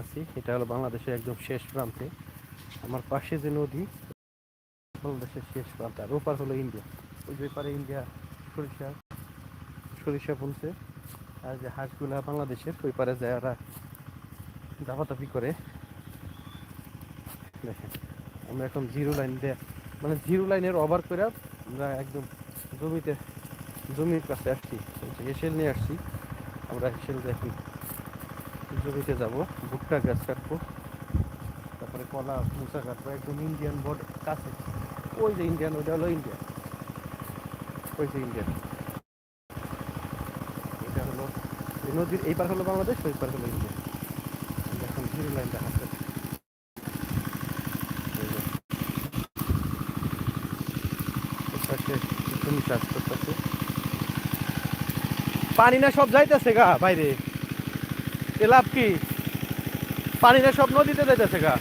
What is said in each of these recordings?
আছি এটা হলো বাংলাদেশের একদম শেষ প্রান্তে। আমার পাশে যে নদী, বাংলাদেশের শেষ প্রান্তে, আর ওপার হলো ইন্ডিয়া। ওই যে পারে ইন্ডিয়া, সরিষা সরিষা বুনছে আর যে হাঁসগুলা বাংলাদেশের, ওই পারে যায় ওরা দাপাদাপি করে। দেখেন, আমরা এখন জিরো লাইন দিয়ে মানে জিরো লাইনের ওভার করে আমরা একদম জমিতে, জমির কাছে আসছি হেসেল নিয়ে আসছি। আমরা হেসেল দেখি। জমিতে যাব, ভুট্টা গাছ কাটবো। তারপরে কলা, মুসা কাটবো একদম ইন্ডিয়ান বোর্ড কাছে। ওই যে ইন্ডিয়ান ওইটা হলো ইন্ডিয়া ওই যে ইন্ডিয়ান এটা হলো এই নদীর, এই পার হলো বাংলাদেশ, ওই পার হলো ইন্ডিয়া এখন জিরো লাইন দেখাচ্ছে। জমি চাষ করতেছে। পানি না সব যাইতেছে গা, বাইরে। এ লাভ কি? পানি না সব নদীতে যাইতেছে গা।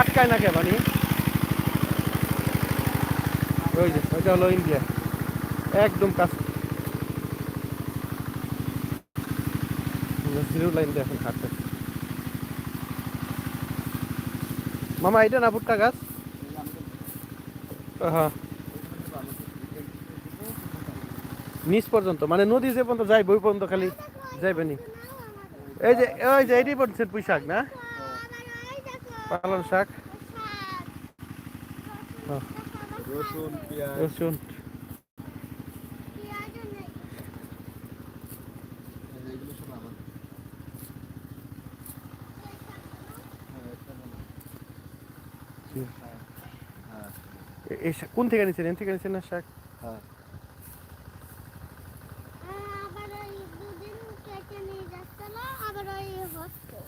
আটকায় না কে পানি? ওই যে, ওইটা হলো ইন্ডিয়া একদম কাছে। লাইন এখন মামা এটা না ভুট্টা গাছ? হ্যাঁ নিচ পর্যন্ত মানে নদী যে পর্যন্ত যাই বই পর্যন্ত খালি যাইবে নি এই যে ওই যে এটি পড়ছেন পুঁই শাক না? পালন শাক। হ্যাঁ, রসুন। হ্যাঁ। হ্যাঁ, শাক কোন থেকে নিছেন এন থেকে নিছেন না শাক? হ্যাঁ। আবার ওই দুদিন কেটে নিয়ে যাচ্ছিল আবার ওই হচ্ছে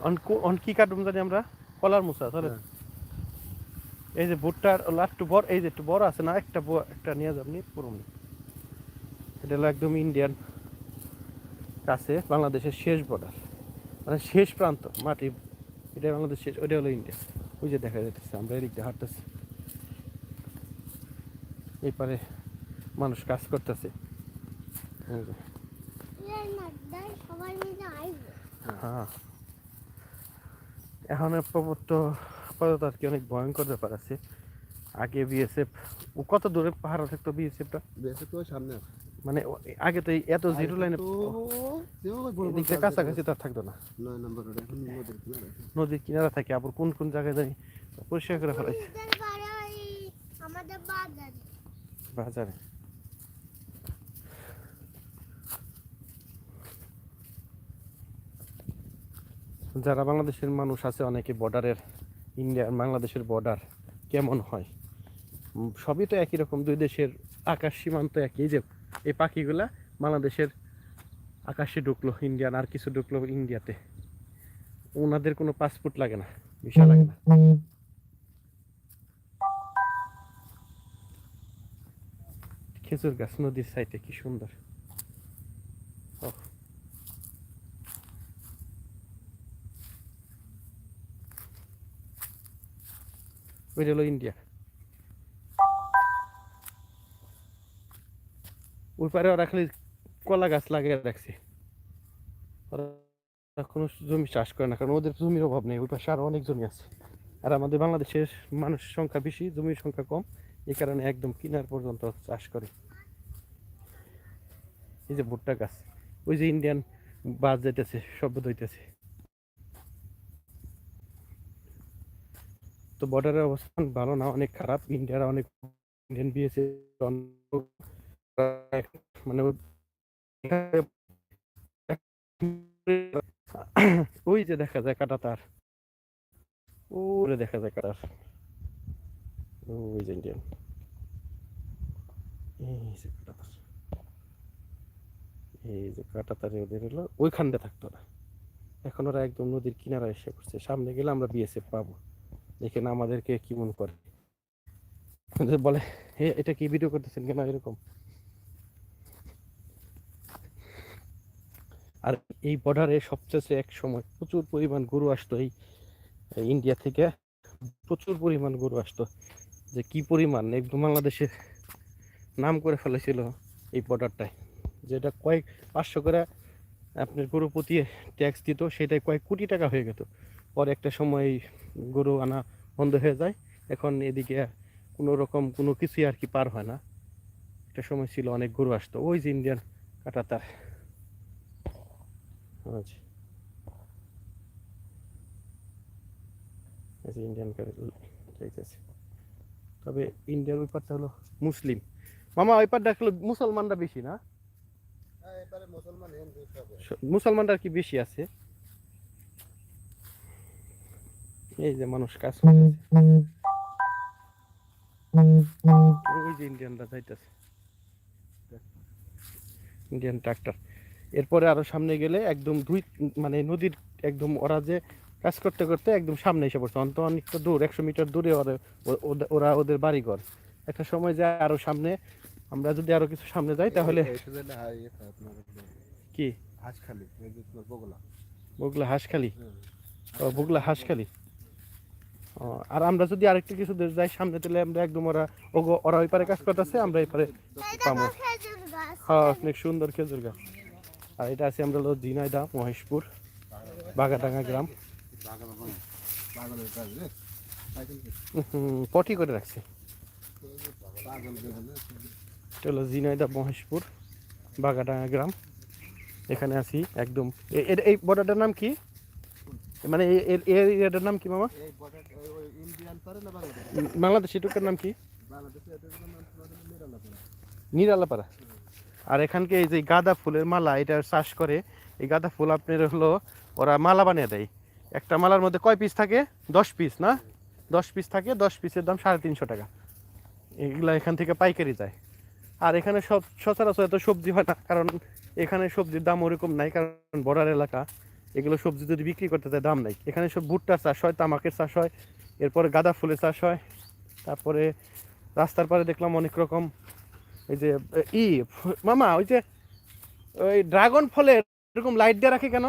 অন কো- কাটুম জানি আমরা? কলার মুসা চলে হ্যাঁ। এই যে ভুট্টার লাস্ট একটু বড় এই যে একটু বড় আছে না একটা একটা নিয়ে যাবনি পুরো এটা হলো একদম ইন্ডিয়ান কাছে বাংলাদেশের শেষ বর্ডার মানে শেষ প্রান্ত মাটি। এটা বাংলাদেশ শেষ ওইটা হলো ইন্ডিয়া ওই যে দেখা যাচ্ছে আমরা এদিক দিয়ে হাঁটতেছি। এই পারে মানুষ কাজ করতেছে। হ্যাঁ। এখন আপাতত আপাতত আর কি অনেক ভয়ঙ্কর ব্যাপার আছে। আগে বিএসএফ ও কত দূরে পাহাড় থাকতো বিএসএফটা বেশি তো সামনে আছে। মানে আগে তো এত জিরো লাইনে তো এদিকে কাছাকাছি তো আর থাকতো না। নয় নম্বর রোড এখন নদীর কিনারে আছে। নদীর কিনারা থাকে আবার কোন কোন জায়গায় যাই পরিষ্কার করে ফেলাইছে। বাজারে? যারা বাংলাদেশের মানুষ আছে, অনেকে বর্ডারের ইন্ডিয়া বাংলাদেশের বর্ডার কেমন হয়? সবই তো একই রকম, দুই দেশের আকাশ সীমান্ত একই। যে, এই পাখিগুলা বাংলাদেশের আকাশে ঢুকলো ইন্ডিয়ান আর কিছু ঢুকলো ইন্ডিয়াতে ওনাদের কোনো পাসপোর্ট লাগে না ভিসা লাগে না। খেজুর গাছ নদীর সাইডে কি সুন্দর। ওইটা হলো ইন্ডিয়া ওই পারে ওরা খালি কলা গাছ লাগিয়ে রাখছে। ওরা কোনো জমি চাষ করে না, কারণ ওদের জমির অভাব নেই, ওই পাশে আরও অনেক জমি আছে। আর আমাদের বাংলাদেশের মানুষের সংখ্যা বেশি, জমির সংখ্যা কম, এই কারণে একদম কিনার পর্যন্ত চাষ করে। এই যে ভুট্টা গাছ, ওই যে ইন্ডিয়ান বাস যাইতেছে, শব্দ হইতেছে। তো বর্ডারের অবস্থান ভালো না, অনেক খারাপ। ইন্ডিয়ার অনেক ইন্ডিয়ান বিএসএ মানে ওই- যে দেখা যায় কাটা তার ওরে দেখা যায় কাটার। ওই যে ইন্ডিয়ান এই যে কাটা তার এই যে কাটা ওদের হলো ওইখান দিয়ে থাকতো না। এখন ওরা একদম নদীর কিনারা এসে করছে। সামনে গেলে আমরা বিএসএফ পাবো। দেখেন আমাদেরকে কি মনে করে। বলে, হে, এটা কি ভিডিও করতেছেন কেন এরকম? আর এই বর্ডারে সবচেয়ে এক সময় প্রচুর পরিমাণ গরু আসতো এই এই ইন্ডিয়া থেকে। প্রচুর পরিমাণ গরু আসতো। যে কি পরিমাণ, একদম বাংলাদেশের নাম করে ফেলেছিল এই বর্ডারটায় যেটা কয়েক, পাঁচশো করে আপনার গরু প্রতি ট্যাক্স দিত, সেটাই কয়েক কোটি টাকা হয়ে গেত। পরে একটা সময় গরু আনা বন্ধ হয়ে যায়। এখন এদিকে কোনো রকম কোনো কিছুই আর কি পার হয় না। একটা সময় ছিল অনেক গরু আসতো ওই যে ইন্ডিয়ান কাটাতার। আচ্ছা এই যে ইন্ডিয়ান তবে ইন্ডিয়ার ওই পারটা হলো মুসলিম। মামা ওই পারটা হলো মুসলমানরা বেশি না? হ্যাঁ মুসলমানরা আর কি বেশি আছে। এই যে মানুষ কাজ করতেছে। ওই যে ইন্ডিয়ানরা যাইতেছে। Indian tractor. এরপরে আরও সামনে গেলে একদম দুই মানে নদীর একদম ওরা যে কাজ করতে করতে একদম সামনে এসে পড়ছে। অন্ত অনেকটা দূর একশো মিটার দূরে ওরা ওরা ওদের বাড়িঘর। একটা সময় যায় আরও সামনে। আমরা যদি আরও কিছু সামনে যাই তাহলে কি? হাঁসখালি বগলা। বগুলা হাঁসখালি? ও বগুলা হাঁসখালি। আর আমরা যদি আরেকটু কিছু দূর যাই, সামনে তাহলে আমরা একদম ওরা ওগো, ওরা ওই পারে কাজ করতেছে, আমরা এই পারে পাবো হ্যাঁ অনেক সুন্দর খেজুর গাছ। আর এটা আছে আমরা হলো ঝিনাইদা মহেশপুর, বাগাডাঙ্গা গ্রাম। পটি করে রাখছে। এটা হলো ঝিনাইদা মহেশপুর, বাগাডাঙ্গা গ্রাম। এখানে আছি একদম এই বর্ডারটার নাম কি? মানে এর এরিয়াটার নাম কি, মামা? বাংলাদেশ এটুকার নাম কি? এটার নিরালাপাড়া। আর এখানকে এই যে গাঁদা ফুলের মালা, এটা চাষ করে, এই গাঁদা ফুল আপনার হলো, ওরা মালা বানিয়ে দেয়। একটা মালার মধ্যে কয় পিস থাকে? দশ পিস না? দশ পিস থাকে, দশ পিসের দাম সাড়ে তিনশো টাকা। এগুলা এখান থেকে পাইকারি যায়। আর এখানে সব সচরাচর এত সবজি হয় না, কারণ এখানে সবজির দাম ওরকম নাই, কারণ বর্ডার এলাকা। এগুলো সবজি যদি বিক্রি করতে যায় দাম নাই। এখানে সব ভুট্টার চাষ হয়, তামাকের চাষ হয়, এরপরে গাঁদা ফুলের চাষ হয়, তারপরে রাস্তার পারে দেখলাম অনেক রকম। এই যে, ই, মামা, ওই যে, ওই ড্রাগন ফলে এরকম লাইট দিয়ে রাখে কেন?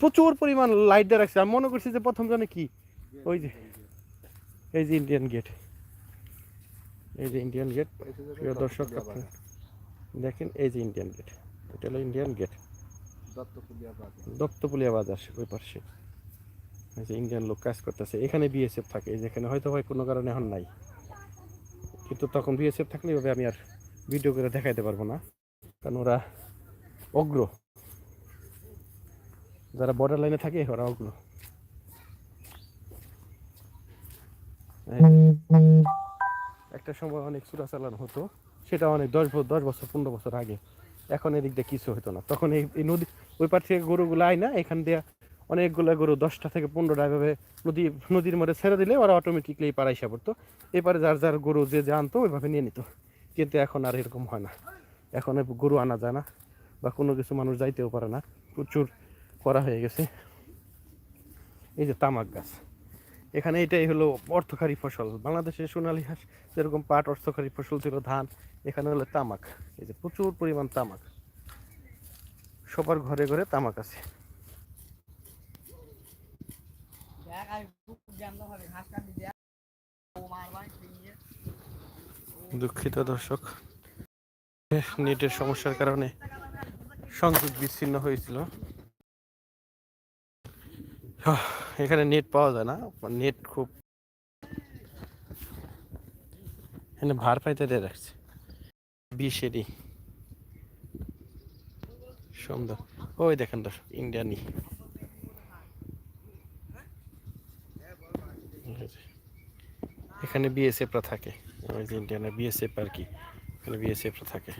প্রচুর পরিমাণ লাইট দিয়ে রাখছে। আমি মনে করছি যে প্রথম জানে কি? ওই যে, এই যে ইন্ডিয়ান গেট এই যে ইন্ডিয়ান গেট প্রিয় দর্শক দেখেন, এই যে ইন্ডিয়ান গেট এটা হলো ইন্ডিয়ান গেট দত্তপুলিয়া বাজার। ওই পাশে। যে ইন্ডিয়ান লোক কাজ করতেছে। এখানে বিএসএফ থাকে। যেখানে হয়তো হয় কোনো কারণে এখন নাই। কিন্তু তখন বিএসএফ থাকলে এভাবে আমি আর ভিডিও করে দেখাইতে পারব না। কারণ ওরা অগ্র। যারা বর্ডার লাইনে থাকে ওরা অগ্র। একটা সময় অনেক চূড়া চালানো হতো। সেটা অনেক দশ বছর দশ বছর পনেরো বছর আগে। এখন এদিক দিয়ে কিছু হতো না। তখন এই নদী ওই পার থেকে গরুগুলো আয় না, এখান দিয়ে অনেকগুলো গরু দশটা থেকে পনেরোটা এভাবে নদী নদীর মধ্যে ছেড়ে দিলে ওরা অটোমেটিকলি পাড়ায় এসে পড়তো। এপারে যার যার গরু যে যে আনতো ওইভাবে নিয়ে নিত। কিন্তু এখন আর এরকম হয় না। এখন গরু আনা যায় না বা কোনো কিছু মানুষ যাইতেও পারে না। প্রচুর করা হয়ে গেছে। এই যে তামাক গাছ। এখানে এটাই হলো অর্থকারী ফসল। বাংলাদেশের সোনালী হাঁস যেরকম পাট অর্থকারী ফসল ছিল ধান, এখানে হলো তামাক। এই যে প্রচুর পরিমাণ তামাক। সবার ঘরে ঘরে তামাক আছে। দুঃখিত দর্শক, নেটের সমস্যার কারণে সংযোগ বিচ্ছিন্ন হয়েছিল। এখানে নেট পাওয়া যায় না। নেট খুব এখানে ভার পাইতে দিয়ে রাখছে। বিশেরই সুন্দর। ওই দেখেন দর্শক ইন্ডিয়ানি এখানে বিএসএফরা থাকে। ওই যে ইন্ডিয়ানের বিএসএফ আর কি। এখানে বিএসএফরা থাকে।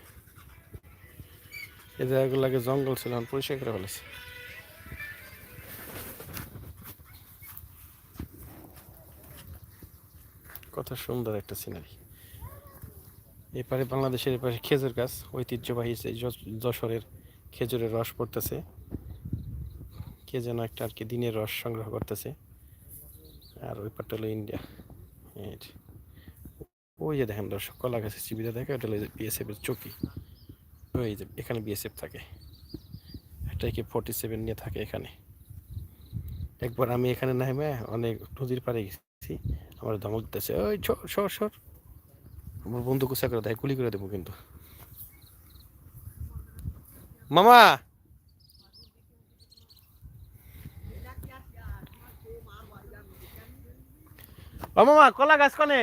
জায়গাগুলো আগে জঙ্গল ছিল পরিষ্কার করে ফেলেছে। কত সুন্দর একটা সিনারি। এপারে বাংলাদেশের এপাশে খেজুর গাছ, ঐতিহ্যবাহী যশোরের খেজুরের রস পড়তেছে। কে যেন একটা আর কি দিনের রস সংগ্রহ করতেছে। আর ওই পারটা হলো ইন্ডিয়া ওই যে দেখেন দর্শক, কলা গাছের চিবিটা দেখে ওটা হলো বিএসএফ এর চকি। ওই যে এখানে বিএসএফ থাকে। একটা কি ফোর্টি সেভেন নিয়ে থাকে এখানে। একবার আমি এখানে নামে অনেক নদীর পাড়ে গেছি। আমার ধমক দিতেছে, ওই সর সর আমার বন্ধু কুচা করে দেয় গুলি করে দেবো কিন্তু। মামা! মামা, কলা গাছ কনে?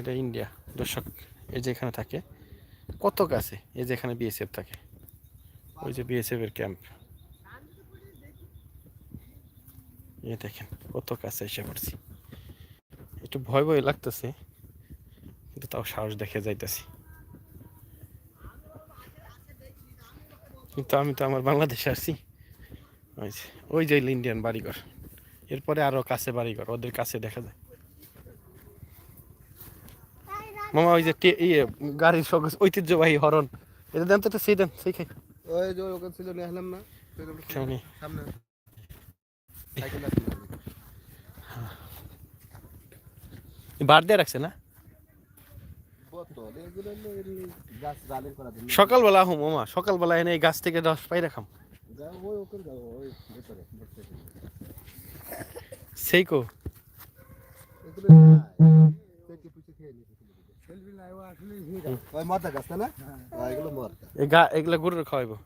এটা ইন্ডিয়া, দর্শক, এই যে এখানে থাকে, কত গাছে, এই যে এখানে বিএসএফ থাকে, ওই যে বিএসএফ এর ক্যাম্প। এই দেখেন কত কাছে এসে পড়ছি। একটু ভয় ভয় লাগতেছে কিন্তু তাও সাহস দেখে যাইতেছি। কিন্তু আমি তো আমার বাংলাদেশে আসছি। ওই যে ইন্ডিয়ান বাড়িঘর। এরপরে আরও কাছে বাড়িঘর ওদের কাছে দেখা যায়। মামা ওই যে ইয়ে গাড়ির সব ঐতিহ্যবাহী হরন এটা দেন তো একটা সেই দেন সেই খাই। ওই যে ওখানে ছিল নিয়ে আসলাম না। সামনে। সামনে সাইকেল আছে না? বার দিয়ে রাখছে না? সকালবেলা হুম মামা সকালবেলা এনে এই গাছ থেকে রস পাই রাখাম। যাও ওই ওখানে যাও ওই ভেতরে ভেতরে। সেই কো। এগুলো নাই। পেটে পুচে খেয়ে নিয়েছে ছেলেগুলো। ওই মরদা গাছ তাই না হ্যাঁ, এগুলো মরদা এই গা এগুলা গরুর খাওয়াইবো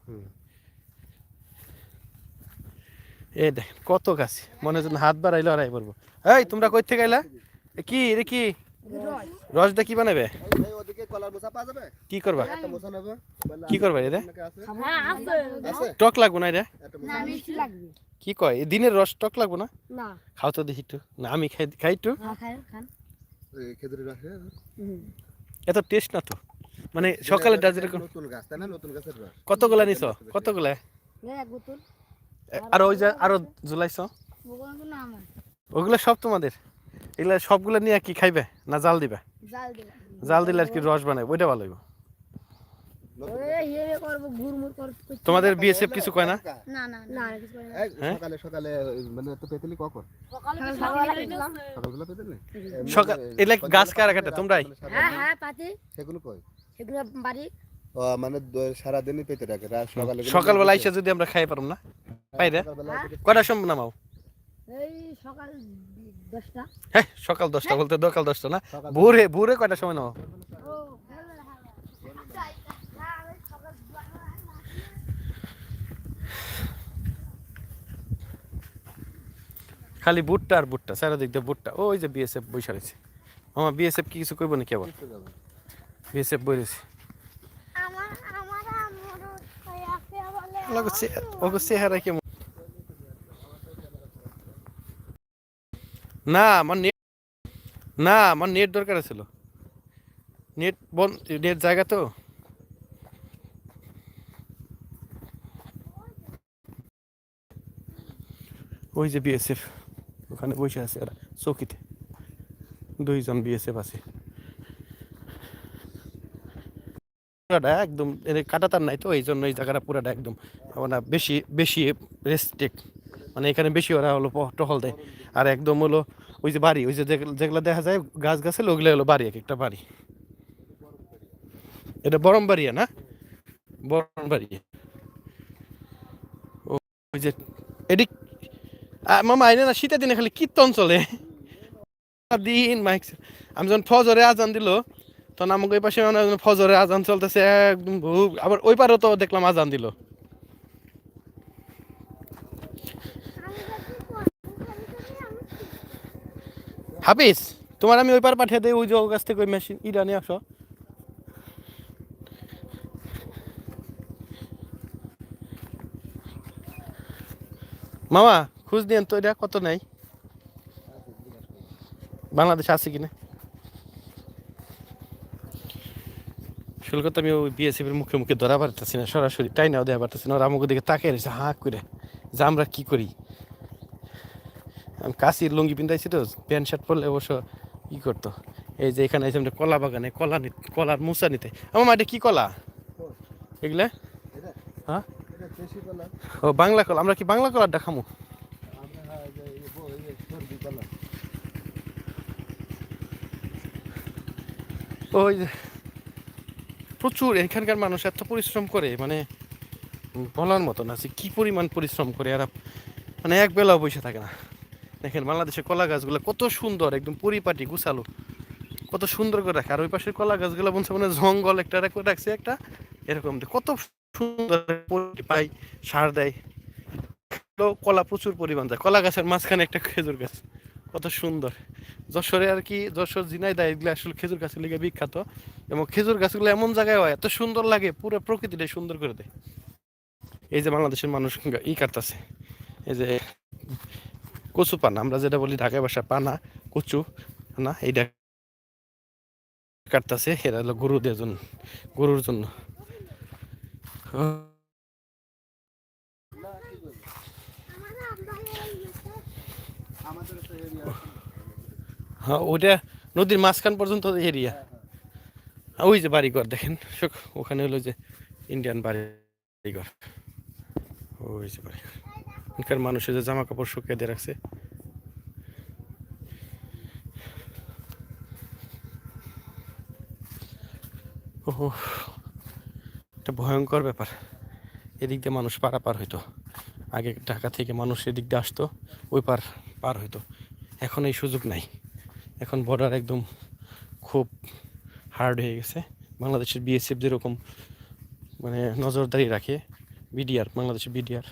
এই দেখেন কত গাছ। মনে হচ্ছে হাত বাড়াইলে আড়াই পড়ব এই তোমরা কই থেকে আইলা? এ কি রে কি? রস দিয়ে কি বানাবে? এই- এই ওদিকে কলার মোচা পাওয়া যাবে কি করবা? কি করবা এটা হ্যাঁ টক লাগবো না লাগবে কি কয়? এই দিনের রস টক লাগবো না? না। খাও তো দেখি একটু। না আমি খাই খাই একটু। হ্যাঁ? এত টেস্ট না তো। মানে সকালে ডাজ নতুন গাছ তাই না? নতুন গাছের রস। কতগুলা নিছ? কতগুলা? এক বোতল। এ- আর ওই যে আরও আমার ওগুলা সব তোমাদের? এগুলা সবগুলা নিয়ে কি খাইবে না জাল দিবে? জাল দিলে আর কি রস বানাবে ওইটা ভালো হইব। করব তোমাদের বিএসএফ কিছু কয় না? না না না। কিছু করে না। এই হ্যাঁ? সকালে সকালে মানে তো পেতেলি কখন? সকালে সকালবেলা পেতেলি? গাছ কারা কাটে? তোমরাই? হ্যাঁ হ্যাঁ পাতি। সেগুলো কই? সেগুলো বাড়ি। ও মানে সারাদিনই পেতে রাখে রাত সকালে সকালবেলা এসে যদি আমরা খাই পারম না? পাই রে সকালবেলা সময় নামাও? সকাল দশটা। হ্যাঁ সকাল দশটা বলতে দশটা না? ভোরে ভোরে কয়টার সময় নামাও? খালি বুটটা আর বুটটা চারিদিক দিয়ে বুটটা ওই যে বিএসএফ বই সারেছে আমার বিএসএফ কি কিছু করব নাকি আবার। বিএসএফ বই রয়েছে আমার আমার আমার আছে বলে লাগছে ওকে চেহারা কেমন না, আমার নেট না, আমার নেট দরকার ছিল। নেট বন নেট জায়গা তো। ওই যে বিএসএফ ওখানে বসে আছে ওরা, চৌকিতে। দুইজন বিএসএফ আছে। পুরাটা একদম কাটাতার নাই তো এই জন্য এই জায়গাটা পুরাটা একদম মানে বেশি বেশি রেস্ট্রিক্ট মানে এখানে বেশি ওরা হলো টহল দেয়। আর একদম হলো ওই যে বাড়ি ওই যে যেগুলো- দেখা যায় গাছ গাছালি ওগুলো হলো বাড়ি এক একটা বাড়ি। এটা বরম বাড়িয়া না? বরম বাড়ি। ওই যে আ, মামা আইনে না শীতের দিনে খালি কীর্তন চলে। দিন মাইক আমি যখন ফজরে আজান দিল তখন আমাকে ওই পাশে মানে ফজরে আজান চলতেছে, একদম আবার ওই পারেও তো দেখলাম আজান দিল। হাফিজ, তোমার আমি ওই পার পাঠিয়ে দিই, ওই যে ওর কাছ থেকে ওই মেশিন ইরা নিয়ে আসো। মামা, খুঁজ দিন তো, এটা কত নেই বাংলাদেশ আছে কিনা? শুল্ক তো আমি ওই বিএসএফ এর মুখে মুখে ধরা পারতেছি না সরাসরি তাই নাও দেওয়া পারতেছি না। ওরা আমাকে দিকে তাকিয়ে রয়েছে হাঁ করে যে আমরা কি করি? আমি কাশির লুঙ্গি পিন্ধাইছি তো প্যান্ট শার্ট পরলে অবশ্য ই করতো। এই যে এখানে এসে আমরা কলা বাগানে কলা নি কলার মুসা নিতে। আমার মাঠে কি কলা? এগুলা? হ্যাঁ? ও বাংলা কলা। আমরা কি বাংলা কলারটা খামু? আমরা হ্যাঁ, এই যে এই বো- এই যে সর্দি কলা ওই যে প্রচুর এখানকার মানুষ এত পরিশ্রম করে মানে বলার মতো না যে কি পরিমাণ পরিশ্রম করে, এরা মানে এক বেলাও বসে থাকে না। দেখেন বাংলাদেশের কলা গাছগুলো কত সুন্দর, একদম পরিপাটি, গুছালো। কত সুন্দর করে রাখে। আর ওই পাশের কলা গাছগুলো বলছে মানে জঙ্গল একটা করে রাখছে একটা, এরকম কত সুন্দর পাই সার দেয়। কলা প্রচুর পরিমাণ যায় কলা গাছের মাঝখানে একটা খেজুর গাছ। কত সুন্দর। যশোরে আর কি, যশোর জিনাইদা এগুলো আসলে খেজুর গাছের লিগে বিখ্যাত। এবং খেজুর গাছগুলো এমন জায়গায় হয়, এত সুন্দর লাগে, পুরো প্রকৃতিটাই সুন্দর করে দেয়। এই যে বাংলাদেশের মানুষ ই কাটতেছে, এই যে কচু পানা, আমরা যেটা বলি ঢাকায় বাসা পানা, কচু না এইটা কাটতেছে, এরা হলো গরুদের জন্য, গরুর জন্য আমার আব্বা এই গেছে আমাদের তো এরিয়া হ্যাঁ ওইটা নদীর মাঝখান পর্যন্ত এরিয়া। ওই যে বাড়িঘর, দেখেন ওখানে হলো যে ইন্ডিয়ান বাড়িঘর। ওই যে বাড়িঘর। ওখানকার মানুষের যে জামা কাপড় শুকিয়ে দিয়ে রাখছে। ওহো একটা ভয়ঙ্কর ব্যাপার। এদিক দিয়ে মানুষ পারাপার হইতো। আগে ঢাকা থেকে মানুষ এদিক দিয়ে আসতো, ওই পার পার হইতো। এখন এই সুযোগ নাই। এখন বর্ডার একদম খুব হার্ড হয়ে গেছে। বাংলাদেশের বিএসএফ যেরকম মানে নজরদারি রাখে বিডিআর বাংলাদেশের বিডিআর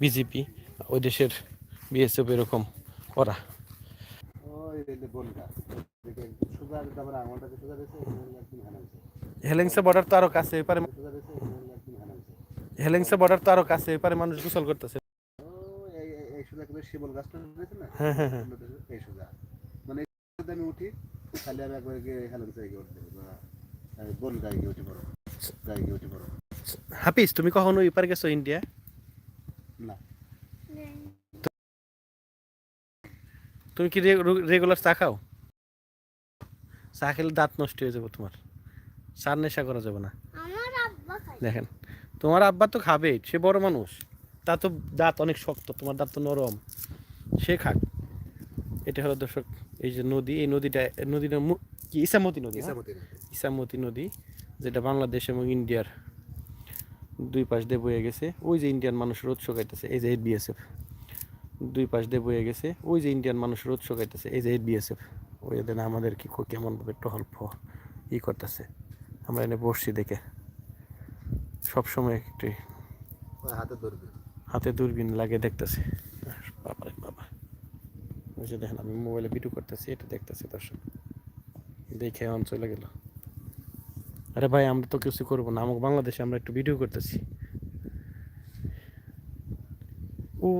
বিজেপি ওই দেশের বিএসএফ এরকম করা হেলেংসা বর্ডার তো আরও কাছে এপারে হেলেংসা বর্ডার তো আরও কাছে এপারে মানুষ গোসল করতেছে। শিবল গাছটা রয়েছে না? হ্যাঁ হ্যাঁ হ্যাঁ। এই সোজা। মানে আমি উঠি খালি আমি একবার গিয়ে হেলেন জায়গায় উঠতে বন গায়ে গিয়ে উঠে পড়ো। গায়ে গিয়ে উঠে পড়ো। হাফিজ তুমি কখনো এপারে গেছো ইন্ডিয়া? না। তুমি কি রেগুলার চা খাও? চা খেলে দাঁত নষ্ট হয়ে যাবে তোমার। চার নেশা করা যাবে না। আমার আব্বা খায়। দেখেন তোমার আব্বা তো খাবেই সে বড় মানুষ। তা তো দাঁত অনেক শক্ত তোমার দাঁত তো নরম। সে খাক। এটা হলো দর্শক এই যে নদী এই নদীটা নদীটা কি? ইসামতি নদী হ্যাঁ? ইসামতি ইসামতি নদী যেটা বাংলাদেশ এবং ইন্ডিয়ার দুই পাশ দিয়ে বয়ে গেছে। ওই যে ইন্ডিয়ান মানুষ রোদ শোকাইতেছে এই যে বিএসএফ দুই পাশ দিয়ে বয়ে গেছে ওই যে ইন্ডিয়ান মানুষ রোদ শোকাইতেছে এই যে বিএসএফ ওই দিন আমাদের কি কেমনভাবে টহল ফ ই করতেছে। আমরা এনে বসছি দেখে। সবসময় একটি হাতে ধরবে। হাতে দূরবীন লাগে দেখতেছে। বাবা রে বাবা। ওই যে দেখেন আমি মোবাইলে ভিডিও করতেছি এটা দেখতেছি দর্শক। দেখে এখন চলে গেল। আরে ভাই আমরা তো কিছু করব না আমাকে বাংলাদেশে আমরা একটু ভিডিও করতেছি। ও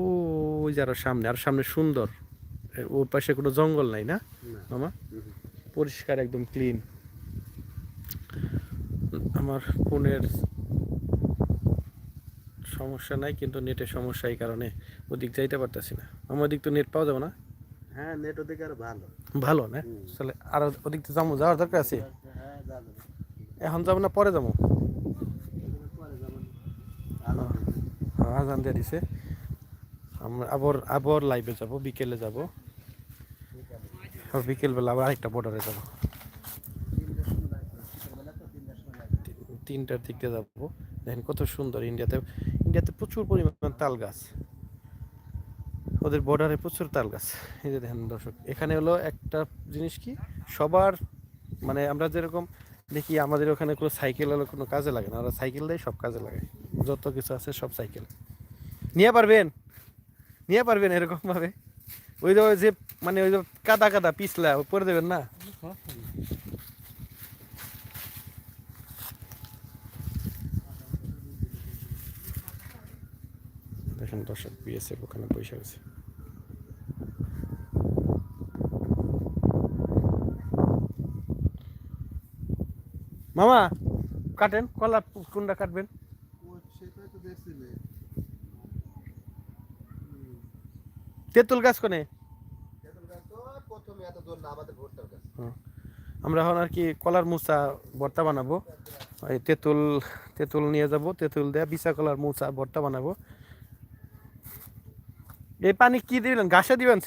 ওই যে আরও সামনে আর সামনে সুন্দর। ওর পাশে কোনো জঙ্গল নাই না? না। মামা? পরিষ্কার একদম ক্লিন আমার ফোনের সমস্যা নাই কিন্তু নেটের সমস্যা এই কারণে ওদিক যাইতে পারতাছি না। আমার ওদিক তো নেট পাওয়া যাবে না? হ্যাঁ নেট ওদিকে আর ভালো। ভালো না? তাহলে আর ওদিক তো যাব যাওয়ার দরকার আছে? হ্যাঁ এখন যাব না পরে যাব? আলো হ্যাঁ, আজান দিয়ে দিছে। আমরা আবার আবার লাইভে যাব বিকেলে যাব। বিকেলবেলা আবার আরেকটা বর্ডারে যাব। তিনটার দিক যাব। দেখেন কত সুন্দর ইন্ডিয়াতে ইন্ডিয়াতে প্রচুর পরিমাণ তাল গাছ। ওদের বর্ডারে প্রচুর তাল গাছ। এই যে দেখেন দর্শক, এখানে হলো একটা জিনিস কি? সবার মানে আমরা যেরকম দেখি, আমাদের ওখানে কোনো সাইকেল হলো কোনো কাজে লাগে না। ওরা সাইকেল দেয়, সব কাজে লাগে। যত কিছু আছে সব সাইকেল নিয়ে পারবেন? নিয়ে পারবেন এরকমভাবে? ওই যে যে মানে ওই যে কাদা কাদা, পিছলা পরে দেবেন না? দেখেন দর্শক বিএসএফ ওখানে পয়সা গেছে মামা কাটেন কলা কোনটা কাটবেন? তেঁতুল গাছ কোনে? আমরা এখন আর কি কলার মোচা ভর্তা বানাবো। এই তেঁতুল তেঁতুল নিয়ে যাব তেঁতুল দেয়া বিশা কলার মোচা ভর্তা বানাবো। এই পানি কি দিবেন ঘাসে দিবেন